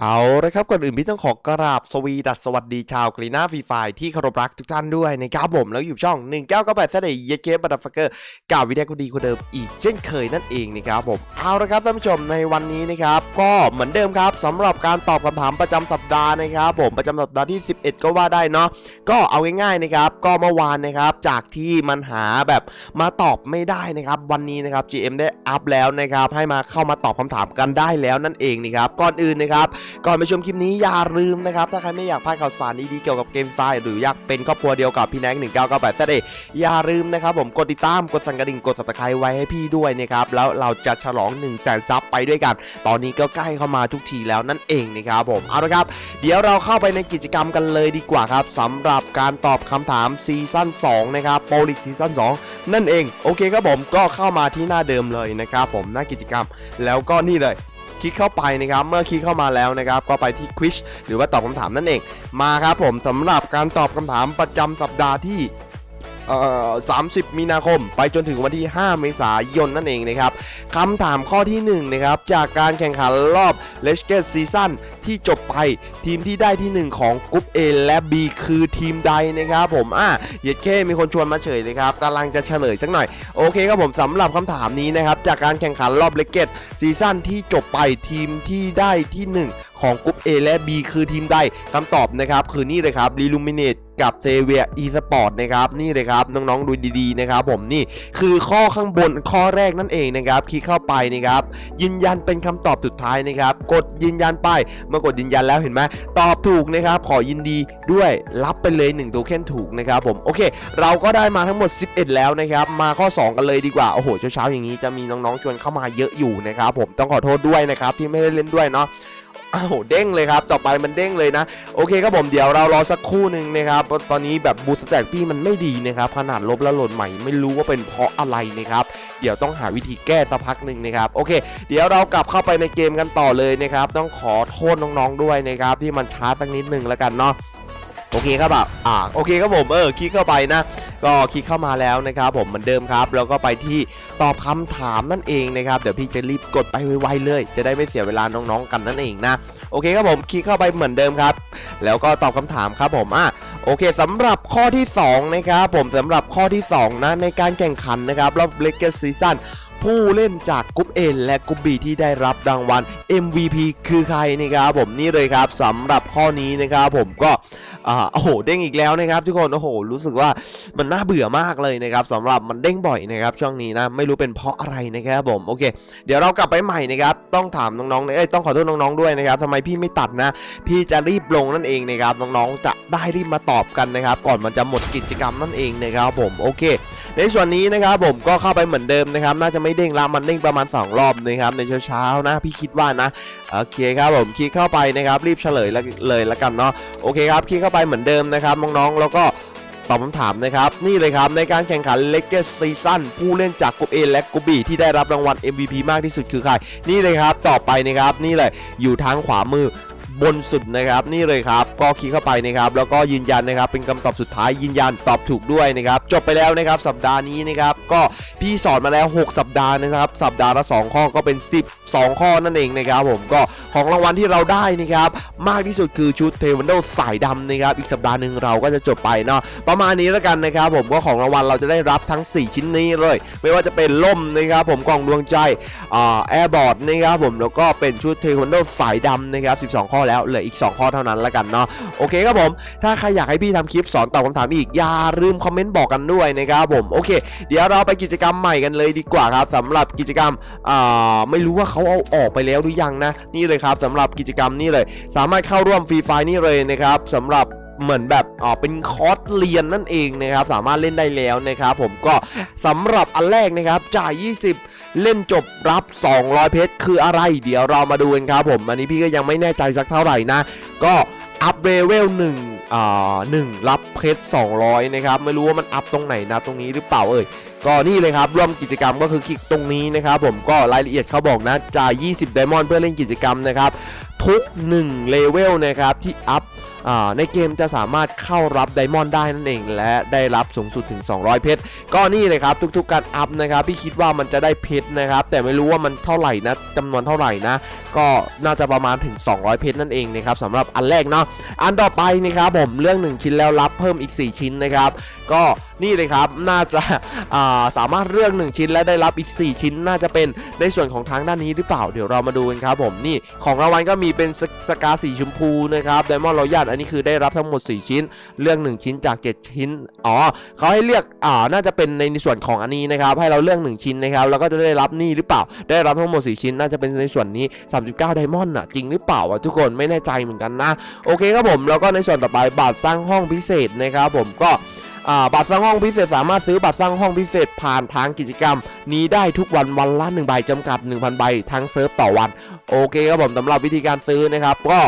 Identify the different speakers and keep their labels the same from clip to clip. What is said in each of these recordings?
Speaker 1: เอาละครับก่อนอื่นพี่ต้องขอกราบสวีดัสสวัสดีชาวกรีน่าฟรีไฟที่เคารพรักทุกท่านด้วยนะครับผมแล้วอยู่ช่อง 1998ซะเดยเยเคบัตตฟักเกอร์กับวิดีโอคดีคนเดิมอีกเช่นเคยนั่นเองนะครับผมเอาละครับท่านผู้ชมในวันนี้นะครับก็เหมือนเดิมครับสำหรับการตอบคำถามประจำสัปดาห์นะครับผมประจำสัปดาห์ที่ 11 ก็ว่าได้เนาะก็เอาง่ายๆนะครับก็เมื่อวานนะครับจากที่มันหาแบบมาตอบไม่ได้นะครับวันนี้นะครับ GM ได้อัพแล้วนะครับให้มาเข้ามาตอบคำถามกันได้แล้วนั่นเองนะครับก่อนอื่นนะครับก่อนไปชมคลิปนี้อย่าลืมนะครับ ถ้าใครไม่อยากพลาดข่าวสารดีๆเกี่ยวกับเกมไฟหรืออยากเป็นครอบครัวเดียวกับพี่แน็ก1998ซะเดอย่าลืมนะครับผมกดติดตามกดสั่นกระดิ่งกด subscribe ไว้ให้พี่ด้วยนะครับแล้วเราจะฉลอง1 0 0 0 0แสนซับไปด้วยกัน ตอนนี้ก็ใกล้เข้ามาทุกทีแล้วนั่นเองนะครับผมเอาละครับเดี๋ยวเราเข้าไปในกิจกรรมกันเลยดีกว่าครับสำหรับการตอบคำถามซีซั่น2นะครับโปรลิกซีซั่น2นั่นเองโอเคครับผมก็เข้ามาที่หน้าเดิมเลยนะครับผมหน้ากิจกรรมแล้วก็นี่เลย ลิกเข้าไปนะครับเมื่อคลิกเข้ามาแล้วนะครับก็ไปที่ควิชหรือว่าตอบคำถามนั่นเองมาครับผมสำหรับการตอบคำถามประจำสัปดาห์ที่30 มีนาคม ไปจนถึงวันที่ 5 เมษายนนั่นเองนะครับคำถามข้อที่ 1 นะครับ จากการแข่งขันรอบ l e g e n d Season ที่จบไป ทีมที่ได้ที่ 1 ของกรุ๊ป A และ B คือทีมใดนะครับผมอะเยียดเคมีคนชวนมาเฉยเลยครับกำลังจะเฉลยสักหน่อย โอเคครับผมสำหรับคำถามนี้นะครับ จากการแข่งขันรอบเลกเกตซีซั่นที่จบไปทีมที่ได้ที่ 1ของกรุ๊ป A และ B คือทีมใดคำตอบนะครับ คือนี่เลยครับ r e l u m i n a t e กับเซเวียอีสปอร์ตนะครับ นี่เลยครับ น้องๆดูดีๆนะครับผมนี่คือข้อข้างบนข้อแรกนั่นเองนะครับคลิกเข้าไปนะครับยืนยันเป็นคำตอบสุดท้ายนะครับ กดยืนยันไปมื่อกดยืนยันแล้วเห็นไหมตอบถูกนะครับ ขอยินดีด้วยรับไปเลย 1 โทเค็นถูกนะครับผมโอเค เราก็ได้มาทั้งหมด 11 แล้วนะครับมาข้อ 2 กันเลยดีกว่า โอ้โหเช้าๆอย่างนี้จะมีน้องๆชวนเข้ามาเยอะอยู่นะครับผมต้องขอโทษด้วยนะครับที่ไม่ได้เล่นด้วยเนาะ อ้าวเด้งเลยครับ ต่อไปมันเด้งเลยนะ โอเคครับผมเดี๋ยวเรารอสักครู่หนึ่งนะครับ ตอนนี้แบบบูสต์แตกพี่มันไม่ดีนะครับ ขนาดลบแล้วหลดใหม่ไม่รู้ว่าเป็นเพราะอะไรนะครับ เดี๋ยวต้องหาวิธีแก้สักพักหนึ่งนะครับ โอเค เดี๋ยวเรากลับเข้าไปในเกมกันต่อเลยนะครับ ต้องขอโทษน้องๆด้วยนะครับ ที่มันช้าสักนิดหนึ่งแล้วกันเนาะ โอเคครับแบบอ่าโอเคครับผม เออ คลิกเข้าไปนะ ก็คลิกเข้ามาแล้วนะครับผมเหมือนเดิมครับ แล้วก็ไปที่ตอบคำถามนั่นเองนะครับ เดี๋ยวพี่จะรีบกดไปไวๆเลย จะได้ไม่เสียเวลาน้องๆกันนั่นเองนะ โอเคครับผมคลิกเข้าไปเหมือนเดิมครับ แล้วก็ตอบคำถามครับผมอะโอเคสำหรับข้อที่ 2 นะครับผมสำหรับข้อที่ 2 นะ ในการแข่งขันนะครับรอบเลกเกอร์ซีซั่น ผู้เล่นจากกรุ๊ป A และกรุ๊ป B ที่ได้รับรางวัล MVP คือใครนะครับผมนี่เลยครับสำหรับข้อนี้นะครับผมก็อ่าโอ้โหเด้งอีกแล้วนะครับทุกคนโอ้โหรู้สึกว่ามันน่าเบื่อมากเลยนะครับสำหรับมันเด้งบ่อยนะครับช่วงนี้นะไม่รู้เป็นเพราะอะไรนะครับผมโอเค เดี๋ยวเรากลับไปใหม่นะครับต้องถามน้องๆเอ้ยต้องขอโทษน้องๆด้วยนะครับทำไมพี่ไม่ตัดนะ พี่จะรีบลงนั่นเองนะครับน้องๆจะได้รีบมาตอบกันนะครับก่อนมันจะหมดกิจกรรมนั่นเองนะครับผมโอเค ในส่วนนี้นะครับผมก็เข้าไปเหมือนเดิมนะครับ น่าจะไม่เด้งละมันเด้งประมาณ 2 รอบนะครับในเช้าๆนะพี่คิดว่านะโอเคครับผมคลิกเข้าไปนะครับรีบเฉลยแล้วเลยละกันเนาะโอเคครับคลิกเข้าไปเหมือนเดิมนะครับน้องๆแล้วก็ตอบคำถามนะครับ นี่เลยครับ ในการแข่งขัน l e g e s Season ผู้เล่นจากกลุ่ม A และกลุ่ม B ที่ได้รับรางวัล MVP มากที่สุดคือใคร นี่เลยครับต่อไปนะครับ นี่เลยอยู่ทางขวามือ บนสุดนะครับ นี่เลยครับ ก็คลิกเข้าไปนะครับ แล้วก็ยืนยันนะครับ เป็นคำตอบสุดท้ายยืนยันตอบถูกด้วยนะครับ จบไปแล้วนะครับ สัปดาห์นี้นะครับ ก็พี่สอนมาแล้ว 6 สัปดาห์นะครับ สัปดาห์ละ 2 ข้อก็เป็น 12 ข้อนั่นเองนะครับ ผมก็ของรางวัลที่เราได้นะครับ มากที่สุดคือชุดเทวันโดสายดำนะครับ อีกสัปดาห์หนึ่งเราก็จะจบไปเนาะประมาณนี้แล้วกันนะครับ ผมก็ของรางวัลเราจะได้รับทั้ง 4 ชิ้นนี้เลย ไม่ว่าจะเป็นล่มนะครับ ผมกล่องดวงใจอ่าแอร์บอร์ดนะครับผมแล้วก็เป็นชุดเทควันโดสายดำนะครับ 12 ข้อแล้วเหลืออีก 2 ข้อเท่านั้นละกันเนาะโอเคครับผม ถ้าใครอยากให้พี่ทำคลิปสอนตอบคำถามอีกอย่าลืมคอมเมนต์บอกกันด้วยนะครับผมโอเค เดี๋ยวเราไปกิจกรรมใหม่กันเลยดีกว่าครับสำหรับกิจกรรมอ่าไม่รู้ว่าเขาเอาออกไปแล้วหรือยังนะ นี่เลยครับสำหรับกิจกรรมนี่เลย สามารถเข้าร่วมฟรีไฟนี่เลยนะครับสำหรับเหมือนแบบอ๋อเป็นคอร์สเรียนนั่นเองนะครับ สามารถเล่นได้แล้วนะครับ ผมก็สำหรับอันแรกนะครับจ่าย 20 เล่นจบรับ 200 เพชรคืออะไร เดี๋ยวเรามาดูกันครับผมอันนี้พี่ก็ยังไม่แน่ใจสักเท่าไหร่นะ ก็อัพเลเวล1อ่า1รับเพชร200 นะครับ ไม่รู้ว่ามันอัพตรงไหนนะตรงนี้หรือเปล่าเอ่ยก็นี่เลยครับ ร่วมกิจกรรมก็คือคลิกตรงนี้นะครับผมก็รายละเอียดเขาบอกนะจ่าย 20 ไดมอนด์เพื่อเล่นกิจกรรมนะครับ ทุก 1 เลเวลนะครับ ที่อัพ ในเกมจะสามารถเข้ารับไดมอนด์ได้นั่นเอง และได้รับสูงสุดถึง 200 เพชรก็นี่เลยครับทุกๆการอัพนะครับพี่คิดว่ามันจะได้เพชรนะครับแต่ไม่รู้ว่ามันเท่าไหร่นะจำนวนเท่าไหร่นะ ก็น่าจะประมาณถึง 200 เพชรนั่นเองนะครับสำหรับอันแรกเนาะอันต่อไปนะครับผมเรื่อง 1 ชิ้นแล้วรับเพิ่มอีก 4 ชิ้นนะครับก็นี่เลยครับน่าจะาสามารถเลือก 1 ชิ้นและได้รับอีก 4 ชิ้นน่าจะเป็นในส่วนของทางด้านนี้หรือเปล่าเดี๋ยวเรามาดูกันครับผมนี่ของรางวัลก็มีเป็นสสกาสีชมพูนะครับไดมอนด์รอยัลอันนี้คือได้รับทั้งหมด 4 ชิ้น เลือก 1 ชิ้นจาก 7 ชิ้นอ๋อเขาให้เลือกอ่าน่าจะเป็นในส่วนของอันนี้นะครับให้เราเลือก 1 ชิ้นนะครับแล้วก็จะได้รับนี่หรือเปล่า ได้รับทั้งหมด 4 ชิ้น น่าจะเป็นในส่วนนี้ 39ไดมอนด์อะจริงหรือเปล่าอะทุกคนไม่แน่ใจเหมือนกันนะโอเคครับผมแล้วก็ในส่วนต่อไปบัตรสร้างห้องพิเศษนะครับผมก็ บัตรสร้างห้องพิเศษสามารถซื้อบัตรสร้างห้องพิเศษผ่านทางกิจกรรม นี้ได้ทุกวันวันละ1ใบจำกัด 1,000 ใบทั้งเซิร์ฟต่อวัน โอเคครับผมสำหรับวิธีการซื้อนะครับก็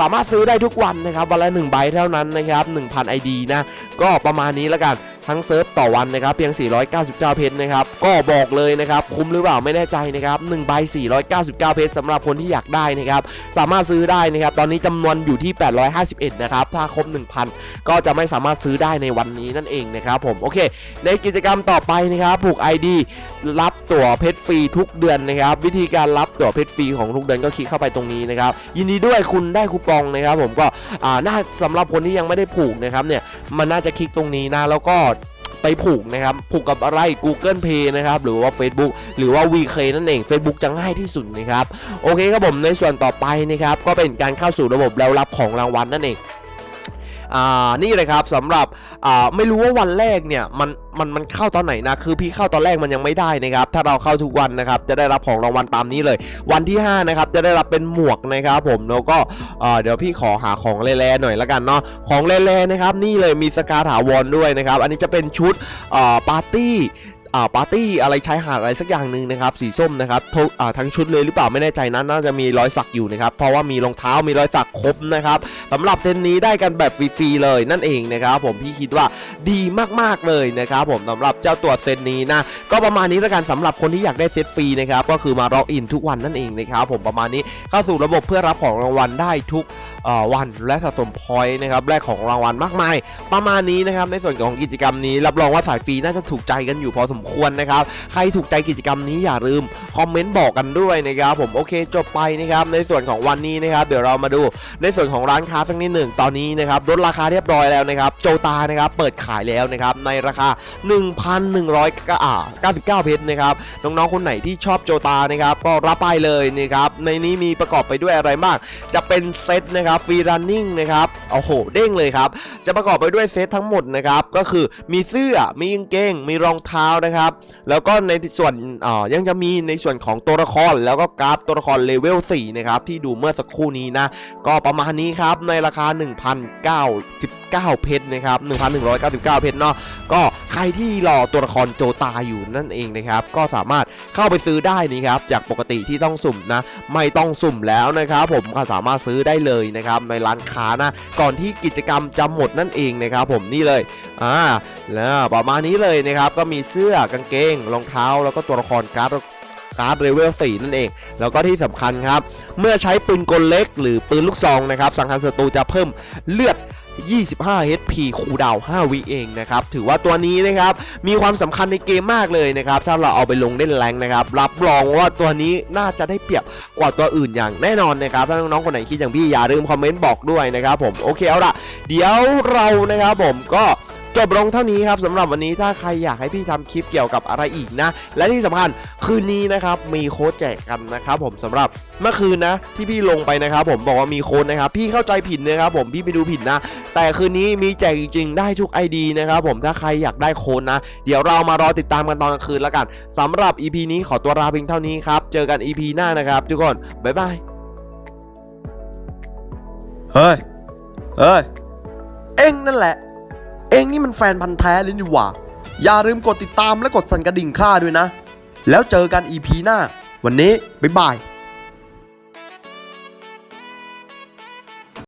Speaker 1: สามารถซื้อได้ทุกวันนะครับวันละ1ใบเท่านั้นนะครับ1,000 ID นะก็ประมาณนี้แล้วกัน ทั้งเซิร์ฟต่อวันนะครับเพียง 499 เพชรนะครับก็บอกเลยนะครับคุ้มหรือเปล่าไม่แน่ใจนะครับ1ใบ 499 เพชรสำหรับคนที่อยากได้นะครับสามารถซื้อได้นะครับตอนนี้จำนวนอยู่ที่ 851 นะครับถ้าครบ 1,000 ก็จะไม่สามารถซื้อได้ในวันนี้นั่นเองนะครับผมโอเค ในกิจกรรมต่อไปนะครับผูก ID รับตั๋วเพชรฟรีทุกเดือนนะครับวิธีการรับตั๋วเพชรฟรีของทุกเดือนก็คลิกเข้าไปตรงนี้นะครับยินดีด้วยคุณได้คูปองนะครับผมก็อ่าน่าสำหรับคนที่ยังไม่ได้ผูกนะครับเนี่ยมันน่าจะคลิกตรงนี้นะแล้วก็ ไปผูกนะครับ ผูกกับอะไร Google Pay นะครับ หรือว่า Facebook หรือว่า VK นั่นเอง Facebook จะง่ายที่สุดนะครับ โอเคครับผมในส่วนต่อไปนะครับ ก็เป็นการเข้าสู่ระบบแล้วรับของรางวัลนั่นเอง อ่านี่เลยครับสำหรับอ่าไม่รู้ว่าวันแรกเนี่ยมันมันมันเข้าตอนไหนนะคือพี่เข้าตอนแรกมันยังไม่ได้นะครับถ้าเราเข้าทุกวันนะครับจะได้รับของรางวัลตามนี้เลย วันที่5นะครับจะได้รับเป็นหมวกนะครับผมแล้วก็เดี๋ยวพี่ขอหาของแร่ๆหน่อยละกันเนาะของแร่ๆนะครับนี่เลยมีสกาถาวรด้วยนะครับอันนี้จะเป็นชุดปาร์ตี้ อ่าปาร์ตี้อะไรชายหาดอะไรสักอย่างหนึ่งนะครับสีส้มนะครับอ่าทั้งชุดเลยหรือเปล่าไม่แน่ใจนะน่าจะมีรอยสักอยู่นะครับเพราะว่ามีรองเท้ามีรอยสักครบนะครับสำหรับเซตนี้ได้กันแบบฟรีๆเลยนั่นเองนะครับผมพี่คิดว่าดีมากๆเลยนะครับผมสำหรับเจ้าตัวเซตนี้นะก็ประมาณนี้ล้วกันสำหรับคนที่อยากได้เซตฟรีนะครับก็คือมาล็อกอินทุกวันนั่นเองนะครับผมประมาณนี้เข้าสู่ระบบเพื่อรับของรางวัลได้ทุก วันและสะสมพอยต์นะครับแลกของรางวัลมากมาย ประมาณนี้นะครับในส่วนของกิจกรรมนี้ รับรองว่าสายฟรีน่าจะถูกใจกันอยู่พอสมควรนะครับใครถูกใจกิจกรรมนี้อย่าลืมคอมเมนต์บอกกันด้วยนะครับผมโอเคจบไปนะครับในส่วนของวันนี้นะครับเดี๋ยวเรามาดูในส่วนของร้านค้าสักนิดหนึ่งตอนนี้นะครับลดราคาเรียบร้อยแล้วนะครับโจตานะครับเปิดขายแล้วนะครับในราคา 1,199 เพชรนะครับน้องๆคนไหนที่ชอบโจตานะครับก็รับไปเลยนะครับในนี้มีประกอบไปด้วยอะไรบ้างจะเป็นเซตนะครับฟรีรันนิ่งนะครับโอ้โหเด้งเลยครับ จะประกอบไปด้วยเซตทั้งหมดนะครับก็คือมีเสื้อมีกางเกงมีรองเท้านะครับ แล้วก็ในส่วนอ่ายังจะมีในส่วนของตัวละครแล้วก็กร์ดตัวละครเลเวล4นะครับที่ดูเมื่อสักครู่นี้นะ ก็ประมาณนี้ครับในราคา1,099เพชรนะครับ 1,199 เพชรเนาะก็ ใครที่รอตัวละครโจตาอยู่นั่นเองนะครับ ก็สามารถเข้าไปซื้อได้นี่ครับ จากปกติที่ต้องสุ่มนะ ไม่ต้องสุ่มแล้วนะครับผมก็สามารถซื้อได้เลยนะครับในร้านค้านะ ก่อนที่กิจกรรมจะหมดนั่นเองนะครับ ผมนี่เลยอ่าแล้วประมาณนี้เลยนะครับ ก็มีเสื้อกางเกงรองเท้า แล้วก็ตัวละครการ์ดการ์ดเลเวล4นั่นเอง แล้วก็ที่สำคัญครับ เมื่อใช้ปืนกลเล็กหรือปืนลูกซองนะครับ สังหารศัตรูจะเพิ่มเลือด 25 HP คูดาว 5 วิเองนะครับ ถือว่าตัวนี้นะครับ มีความสำคัญในเกมมากเลยนะครับ ถ้าเราเอาไปลงเล่นแรงนะครับ รับรองว่าตัวนี้น่าจะได้เปรียบกว่าตัวอื่นอย่างแน่นอนนะครับ ถ้าน้องๆ คนไหนคิดอย่างพี่อย่าลืมคอมเมนต์บอกด้วยนะครับผม โอเคเอาละเดี๋ยวเรานะครับผมก็ จบลงเท่านี้ครับสำหรับวันนี้ถ้าใครอยากให้พี่ทำคลิปเกี่ยวกับอะไรอีกนะ และที่สำคัญคืนนี้นะครับมีโค้ดแจกกันนะครับผมสำหรับเมื่อคืนนะที่พี่ลงไปนะครับผมบอกว่ามีโค้ดนะครับพี่เข้าใจผิดนะครับผมพี่ไปดูผิดนะ แต่คืนนี้มีแจกจริงๆได้ทุก ID นะครับผมถ้าใครอยากได้โค้ดนะ เดี๋ยวเรามารอติดตามกันตอนกลางคืนแล้วกันสำหรับ EP นี้ขอตัวลาเพียงเท่านี้ครับเจอกัน EP หน้านะครับทุกคนบ๊ายบายเฮ้ยเฮ้ยเอ็งนั่นแหละ เองนี่มันแฟนพันธ์แท้เลยนี่หว่า อย่าลืมกดติดตามและกดสั่นกระดิ่งข้าด้วยนะ แล้วเจอกัน EP หน้า วันนี้ บ๊ายบาย